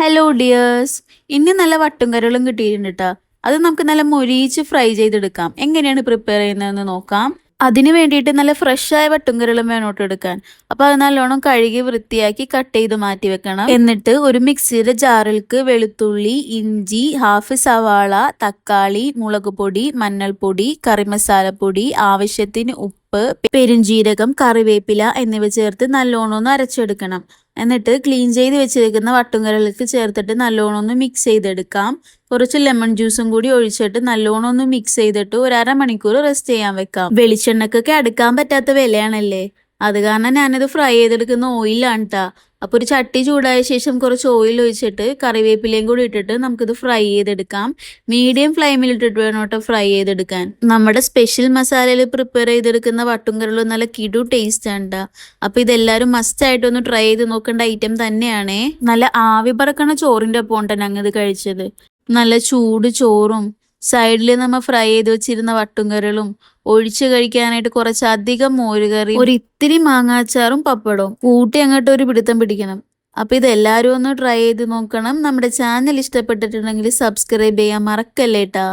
Hello dears ഇന്ന് നല്ല വട്ടും കരളും കിട്ടിയിട്ടുണ്ട് കേട്ടോ അത് നമുക്ക് നല്ല മൊരിയിച്ച് ഫ്രൈ ചെയ്തെടുക്കാം. എങ്ങനെയാണ് പ്രിപ്പയർ ചെയ്യുന്നതെന്ന് നോക്കാം. അതിന് വേണ്ടിയിട്ട് നല്ല ഫ്രഷായ വട്ടുംകരളും വേണം കേട്ടോ എടുക്കാൻ. അപ്പോൾ അത് നല്ലോണം കഴുകി വൃത്തിയാക്കി കട്ട് ചെയ്ത് മാറ്റി വെക്കണം. എന്നിട്ട് ഒരു മിക്സിയുടെ ജാറിൽക്ക് വെളുത്തുള്ളി ഇഞ്ചി ഹാഫ് സവാള തക്കാളി മുളക് പൊടി മഞ്ഞൾപ്പൊടി കറി മസാലപ്പൊടി ആവശ്യത്തിന് ഉപ്പ് പെരുംജീരകം കറിവേപ്പില എന്നിവ ചേർത്ത് നല്ലോണം ഒന്ന് അരച്ചെടുക്കണം. എന്നിട്ട് ക്ലീൻ ചെയ്ത് വെച്ചിരിക്കുന്ന വട്ടുംകരലേക്ക് ചേർത്തിട്ട് നല്ലോണം ഒന്ന് മിക്സ് ചെയ്തെടുക്കാം. കുറച്ച് ലെമൺ ജ്യൂസും കൂടി ഒഴിച്ചിട്ട് നല്ലോണം ഒന്ന് മിക്സ് ചെയ്തിട്ട് ഒരു അരമണിക്കൂർ റെസ്റ്റ് ചെയ്യാൻ വെക്കാം. വെളിച്ചെണ്ണക്കൊക്കെ അടുക്കാൻ പറ്റാത്ത വിലയാണല്ലേ? അത് കാരണം ഞാനത് ഫ്രൈ ചെയ്തെടുക്കുന്ന ഓയിലാണ് കേട്ടോ അപ്പോൾ ഒരു ചട്ടി ചൂടായ ശേഷം കുറച്ച് ഓയിൽ ഒഴിച്ചിട്ട് കറിവേപ്പിലയും കൂടി ഇട്ടിട്ട് നമുക്കിത് ഫ്രൈ ചെയ്തെടുക്കാം. മീഡിയം ഫ്ലെയിമിൽ ഇട്ടിട്ട് വേണം കേട്ടോ ഫ്രൈ ചെയ്തെടുക്കാൻ. നമ്മുടെ സ്പെഷ്യൽ മസാലയിൽ പ്രിപ്പയർ ചെയ്തെടുക്കുന്ന വട്ടും കറികളും നല്ല കിടു ടേസ്റ്റ് ആണ് ട്ടോ. അപ്പോൾ ഇതെല്ലാവരും മസ്റ്റ് ആയിട്ട് ഒന്ന് ട്രൈ ചെയ്ത് നോക്കേണ്ട ഐറ്റം തന്നെയാണേ. നല്ല ആവി പറക്കണ ചോറിന്റെ ഒപ്പം ഉണ്ടോ ഞങ്ങൾ ഇത് കഴിച്ചത്. നല്ല ചൂട് ചോറും സൈഡിൽ നമ്മൾ ഫ്രൈ ചെയ്ത് വെച്ചിരുന്ന വട്ടുംകരളും ഒഴിച്ചു കഴിക്കാനായിട്ട് കുറച്ചധികം മോരുകറി ഒരു ഇത്തിരി മാങ്ങാച്ചാറും പപ്പടവും കൂട്ടി അങ്ങോട്ട് ഒരു പിടുത്തം പിടിക്കണം. അപ്പൊ ഇത് എല്ലാവരും ഒന്ന് ട്രൈ ചെയ്ത് നോക്കണം. നമ്മുടെ ചാനൽ ഇഷ്ടപ്പെട്ടിട്ടുണ്ടെങ്കിൽ സബ്സ്ക്രൈബ് ചെയ്യാൻ മറക്കല്ലേട്ടാ